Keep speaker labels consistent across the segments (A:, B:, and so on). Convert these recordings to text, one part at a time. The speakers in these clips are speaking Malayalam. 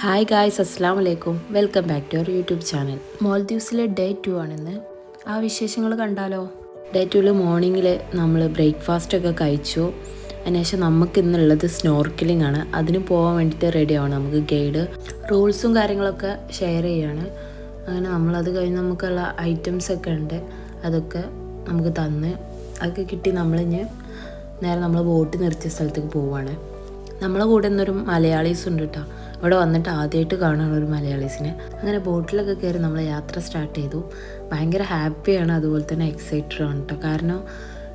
A: ഹായ് ഗായ്സ് അസ്സാം വലൈക്കും welcome back to our YouTube channel മോൾദീവ്സിലെ day two ആണെന്ന്. ആ വിശേഷങ്ങൾ കണ്ടാലോ? ഡേ ടുവിൽ മോർണിംഗിൽ നമ്മൾ ബ്രേക്ക്ഫാസ്റ്റ് ഒക്കെ കഴിച്ചു. അതിനുശേഷം നമുക്ക് ഇന്നുള്ളത് സ്നോർക്കിലിംഗ് ആണ്. അതിന് പോകാൻ വേണ്ടിയിട്ട് റെഡി ആവണം. നമുക്ക് ഗൈഡ് റൂൾസും കാര്യങ്ങളൊക്കെ ഷെയർ ചെയ്യാണ്. അങ്ങനെ നമ്മളത് കഴിഞ്ഞ് നമുക്കുള്ള ഐറ്റംസ് ഒക്കെ ഉണ്ട്. അതൊക്കെ നമുക്ക് തന്ന് അതൊക്കെ കിട്ടി നമ്മളിഞ്ഞ് നേരെ നമ്മൾ ബോട്ട് നിർത്തിയ സ്ഥലത്തേക്ക് പോവുകയാണ് നമ്മളെ കൂടെ ഇന്നൊരു മലയാളീസ് ഉണ്ട് കേട്ടോ ഇവിടെ വന്നിട്ട് ആദ്യമായിട്ട് കാണുകയാണ് ഒരു മലയാളീസിനെ. അങ്ങനെ ബോട്ടിലൊക്കെ കയറി നമ്മൾ യാത്ര സ്റ്റാർട്ട് ചെയ്തു. ഭയങ്കര ഹാപ്പിയാണ് അതുപോലെ തന്നെ എക്സൈറ്റഡ് ആണ് കേട്ടോ കാരണം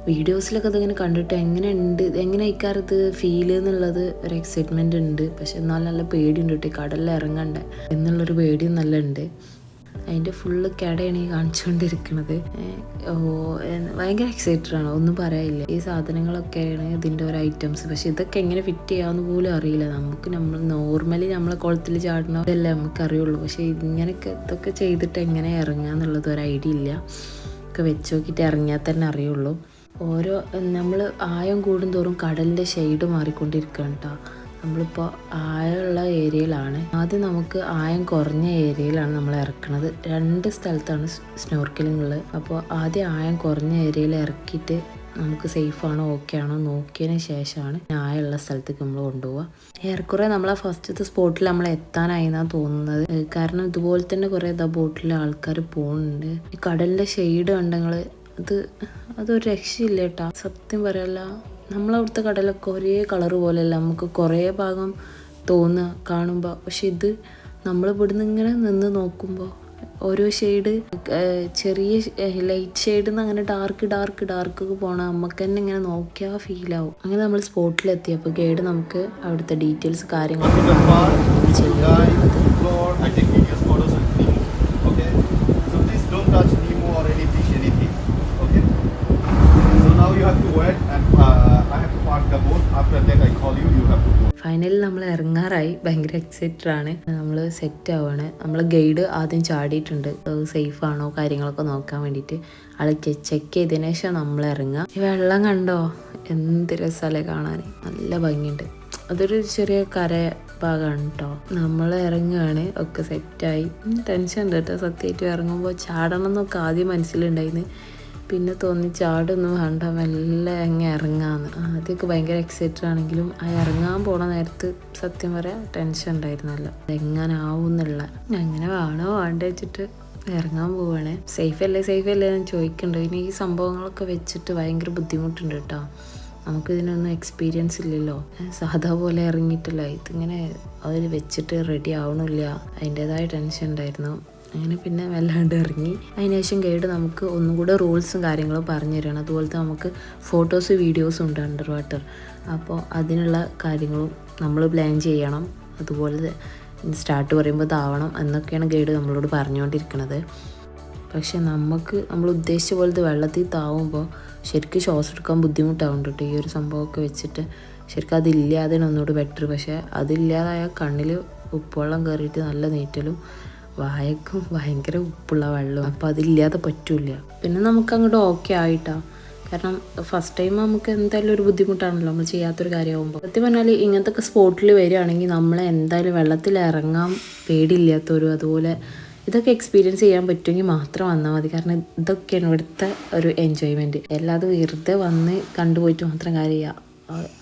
A: വീഡിയോസിലൊക്കെ അതിങ്ങനെ കണ്ടിട്ട് എങ്ങനെ എങ്ങനെയുണ്ട് എങ്ങനെ ഇക്കാലത്ത് ഫീൽ എന്നുള്ളത് ഒരു എക്സൈറ്റ്മെന്റ് ഉണ്ട്. പക്ഷെ എന്നാൽ നല്ല പേടിയുണ്ട് കേട്ടോ കടലിൽ ഇറങ്ങണ്ടേ. എന്നുള്ളൊരു പേടിയും നല്ല ഉണ്ട്. അതിന്റെ ഫുള്ള് കടയാണ് ഈ കാണിച്ചുകൊണ്ടിരിക്കുന്നത് ഓ ഭയങ്കര എക്സൈറ്റഡ് ആണ്. ഒന്നും പറയാനില്ല. ഈ സാധനങ്ങളൊക്കെയാണ് ഇതിന്റെ ഒരു ഐറ്റംസ് പക്ഷെ ഇതൊക്കെ എങ്ങനെ ഫിറ്റ് ചെയ്യാമെന്ന് പോലും അറിയില്ല. നമുക്ക് നമ്മൾ നോർമലി നമ്മളെ കുളത്തിൽ ചാടണം ഇതല്ലേ നമുക്ക് അറിയുള്ളൂ. പക്ഷെ ഇങ്ങനെയൊക്കെ ഇതൊക്കെ ചെയ്തിട്ട് എങ്ങനെ ഇറങ്ങുക എന്നുള്ളത് ഒരു ഐഡിയ ഇല്ല. ഒക്കെ വെച്ച് നോക്കിയിട്ട് ഇറങ്ങിയാൽ തന്നെ അറിയുള്ളൂ. ഓരോ നമ്മൾ ആയം കൂടുന്തോറും കടലിന്റെ ഷെയ്ഡ് മാറിക്കൊണ്ടിരിക്കുകയാണ് കേട്ടോ നമ്മളിപ്പോൾ ആഴമുള്ള ഏരിയയിലാണ്. ആദ്യം നമുക്ക് ആയം കുറഞ്ഞ ഏരിയയിലാണ് നമ്മൾ ഇറക്കുന്നത് രണ്ട് സ്ഥലത്താണ് സ്നോർക്കലിംഗ് ഉള്ളത് അപ്പോൾ ആദ്യം ആയം കുറഞ്ഞ ഏരിയയിൽ ഇറക്കിയിട്ട് നമുക്ക് സേഫ് ആണോ ഓക്കെ ആണോ നോക്കിയതിന് ശേഷമാണ് ആയുള്ള സ്ഥലത്തേക്ക് നമ്മൾ കൊണ്ടുപോവുക ഏറെക്കുറെ നമ്മളെ ഫസ്റ്റത്തെ സ്പോട്ടിൽ നമ്മൾ എത്താനായി എന്നാണ് തോന്നുന്നത് കാരണം ഇതുപോലെ തന്നെ കുറേ ദ ബോട്ടിൽ ആൾക്കാർ പോകുന്നുണ്ട് ഈ കടലിന്റെ ഷെയ്ഡ് കണ്ടങ്ങൾ അത് അതൊരു രക്ഷയില്ല കേട്ടാ സത്യം പറയല്ല നമ്മളവിടുത്തെ കടലൊക്കെ ഒരേ കളർ പോലെയല്ല. നമുക്ക് കുറേ ഭാഗം തോന്നുക കാണുമ്പോൾ പക്ഷെ ഇത് നമ്മൾ ഇവിടുന്ന് ഇങ്ങനെ നിന്ന് നോക്കുമ്പോൾ ഓരോ ഷെയ്ഡ് ചെറിയ ലൈറ്റ് ഷെയ്ഡിൽ നിന്ന് അങ്ങനെ ഡാർക്ക് ഡാർക്ക് ഡാർക്ക് പോണ നമുക്ക് തന്നെ ഇങ്ങനെ നോക്കിയാൽ ഫീൽ ആവും. അങ്ങനെ നമ്മൾ സ്പോട്ടിലെത്തിയപ്പോൾ ഗൈഡ് നമുക്ക് അവിടുത്തെ ഡീറ്റെയിൽസ് കാര്യങ്ങളൊക്കെ പറഞ്ഞു ഫൈനലിൽ നമ്മൾ ഇറങ്ങാറായി ഭയങ്കര എക്സൈറ്റഡ് ആണ്. നമ്മൾ സെറ്റ് ആവാണ്. നമ്മൾ ഗൈഡ് ആദ്യം ചാടിയിട്ടുണ്ട്. സേഫ് ആണോ കാര്യങ്ങളൊക്കെ നോക്കാൻ വേണ്ടിയിട്ട്. ആൾ ചെക്ക് ചെയ്തതിന് ശേഷം നമ്മൾ ഇറങ്ങുക ഈ വെള്ളം കണ്ടോ? എന്ത് രസമല്ലേ കാണാൻ നല്ല ഭംഗിയുണ്ട്. അതൊരു ചെറിയ കര ഭാഗമാണ് കേട്ടോ നമ്മൾ ഇറങ്ങുകയാണ് ഒക്കെ സെറ്റായി ടെൻഷൻ ഉണ്ട് കേട്ടോ സത്യമായിട്ട് ഇറങ്ങുമ്പോൾ ചാടണം എന്നൊക്കെ ആദ്യം മനസ്സിലുണ്ടായിരുന്നു പിന്നെ തോന്നി ചാടൊന്നും. വേണ്ട മെല്ലെ അങ്ങ് ഇറങ്ങാന്ന്. ആദ്യമൊക്കെ ഭയങ്കര എക്സൈറ്റഡ് ആണെങ്കിലും ആ ഇറങ്ങാൻ പോണ നേരത്ത് സത്യം പറയാൻ ടെൻഷൻ ഉണ്ടായിരുന്നല്ലോ. എങ്ങനാവും എന്നുള്ള അങ്ങനെ വേണോ വേണ്ട വെച്ചിട്ട് ഇറങ്ങാൻ പോവാണ്. സേഫ് അല്ലേ സേഫ് അല്ലേ എന്ന് ചോദിക്കുന്നുണ്ട് പിന്നെ ഈ സംഭവങ്ങളൊക്കെ വെച്ചിട്ട് ഭയങ്കര ബുദ്ധിമുട്ടുണ്ട് കേട്ടോ. നമുക്കിതിനൊന്നും എക്സ്പീരിയൻസ് ഇല്ലല്ലോ. സാധാ പോലെ ഇറങ്ങിയിട്ടില്ല. ഇതിങ്ങനെ അതിൽ വെച്ചിട്ട് റെഡി ആവണില്ല. അതിന്റെതായ ടെൻഷൻ ഉണ്ടായിരുന്നു. അങ്ങനെ പിന്നെ വല്ലാണ്ട് ഇറങ്ങി. അതിനുശേഷം ഗൈഡ് നമുക്ക് ഒന്നും കൂടെ റൂൾസും കാര്യങ്ങളും പറഞ്ഞു തരികയാണ് അതുപോലത്തെ നമുക്ക് ഫോട്ടോസ് വീഡിയോസും ഉണ്ട് അണ്ടർ വാട്ടർ. അപ്പോൾ അതിനുള്ള കാര്യങ്ങളും നമ്മൾ പ്ലാൻ ചെയ്യണം. അതുപോലെ സ്റ്റാർട്ട് പറയുമ്പോൾ താവണം എന്നൊക്കെയാണ് ഗൈഡ് നമ്മളോട് പറഞ്ഞുകൊണ്ടിരിക്കുന്നത് പക്ഷെ നമുക്ക് നമ്മൾ ഉദ്ദേശിച്ച പോലത്തെ വെള്ളത്തിൽ താവുമ്പോൾ ശരിക്കും ശ്വാസം എടുക്കാൻ ബുദ്ധിമുട്ടാവും കേട്ടോ. ഈ ഒരു സംഭവമൊക്കെ വെച്ചിട്ട് ശരിക്കും അതില്ലാതെയാണ് ഒന്നുകൂടി ബെറ്റർ പക്ഷേ അതില്ലാതായ കണ്ണിൽ ഉപ്പുവെള്ളം കയറിയിട്ട് നല്ല നീറ്റലും വായക്കും ഭയങ്കര ഉപ്പുള്ള വെള്ളം അപ്പോൾ അതില്ലാതെ പറ്റൂല പിന്നെ നമുക്ക് അങ്ങോട്ട് ഓക്കെ ആയിട്ടാ. കാരണം ഫസ്റ്റ് ടൈം നമുക്ക് എന്തായാലും ഒരു ബുദ്ധിമുട്ടാണല്ലോ നമ്മൾ ചെയ്യാത്തൊരു കാര്യമാകുമ്പോൾ സത്യം പറഞ്ഞാൽ ഇങ്ങനത്തെ സ്പോട്ടിൽ വരികയാണെങ്കിൽ നമ്മൾ എന്തായാലും വെള്ളത്തിൽ ഇറങ്ങാൻ പേടിയില്ലാത്തവരും അതുപോലെ ഇതൊക്കെ എക്സ്പീരിയൻസ് ചെയ്യാൻ പറ്റുമെങ്കിൽ മാത്രം വന്നാൽ മതി. കാരണം ഇതൊക്കെയാണ് ഇവിടുത്തെ ഒരു എൻജോയ്മെന്റ് എല്ലാതും വെറുതെ വന്ന് കണ്ടുപോയിട്ട് മാത്രം കാര്യമില്ല.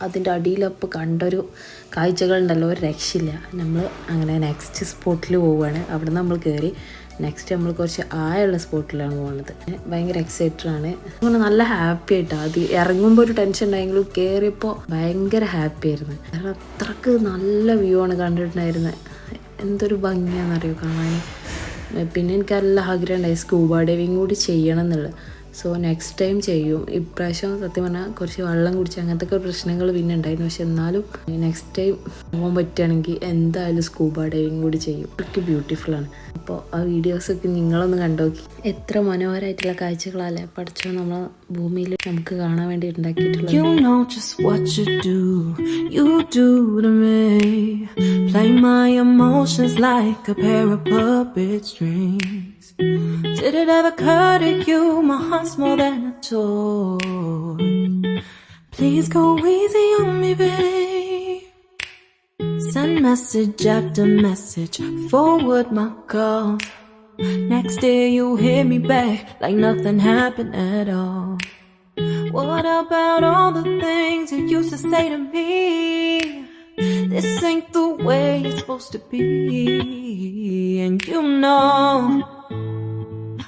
A: അതിന്റെ അടിയിലപ്പോൾ കണ്ടൊരു കാഴ്ചകളുണ്ടല്ലോ ഒരു രക്ഷയില്ല. നമ്മൾ അങ്ങനെ നെക്സ്റ്റ് സ്പോട്ടിൽ പോവുകയാണ് അവിടെ നമ്മൾ കയറി നെക്സ്റ്റ് നമ്മൾ കുറച്ച് ആയുള്ള സ്പോട്ടിലാണ് പോകുന്നത് ഭയങ്കര എക്സൈറ്റഡ് ആണ്. അങ്ങനെ നല്ല ഹാപ്പി ആയിട്ടാണ് അത് ഇറങ്ങുമ്പോൾ ഒരു ടെൻഷൻ ഉണ്ടായെങ്കിലും കയറിയപ്പോൾ ഭയങ്കര ഹാപ്പി ആയിരുന്നു. കാരണം അത്രയ്ക്ക് നല്ല വ്യൂ ആണ് കണ്ടിട്ടുണ്ടായിരുന്നത് എന്തൊരു ഭംഗിയാണെന്നറിയോ കാണാൻ പിന്നെ എനിക്ക് നല്ല ആഗ്രഹമുണ്ടായി സ്കൂബ ഡൈവിങ് കൂടി ചെയ്യണം എന്നുള്ളത്. സോ നെക്സ്റ്റ് ടൈം ചെയ്യും. ഇപ്രാവശ്യം സത്യം പറഞ്ഞാൽ കുറച്ച് വെള്ളം കുടിച്ച് അങ്ങനത്തെ ഒക്കെ പ്രശ്നങ്ങൾ പിന്നെ ഉണ്ടായിരുന്നു. പക്ഷെ എന്നാലും നെക്സ്റ്റ് ടൈം പോകാൻ പറ്റുകയാണെങ്കിൽ എന്തായാലും സ്കൂബ ഡൈവിങ് കൂടി ചെയ്യും. ഒക്കെ ബ്യൂട്ടിഫുൾ ആണ്. അപ്പോൾ ആ വീഡിയോസൊക്കെ നിങ്ങളൊന്ന് കണ്ടോക്കി എത്ര മനോഹരമായിട്ടുള്ള കാഴ്ചകളല്ലേ പഠിച്ചോ നമ്മളെ ഭൂമിയിൽ നമുക്ക് കാണാൻ വേണ്ടി ഉണ്ടാക്കിയിട്ടുള്ളത്.
B: Did it ever occur to you my heart's more than a toy? Please go easy on me, babe. Send message after message, forward my calls. Next day you hit me back like nothing happened at all. What about all the things you used to say to me? This ain't the way it's supposed to be. And you know,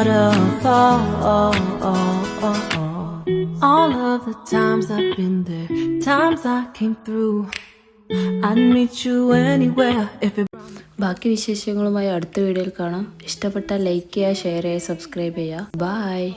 B: Chasing waterfalls. All of the times I've been there, times I came through. I'd meet you anywhere if it
A: ബാക്കി വിശേഷങ്ങളുമായി അടുത്ത വീഡിയോയിൽ കാണാം ഇഷ്ടപ്പെട്ട ലൈക്ക് ചെയ്യുക ഷെയർ ചെയ്യുക സബ്സ്ക്രൈബ് ചെയ്യുക ബായ്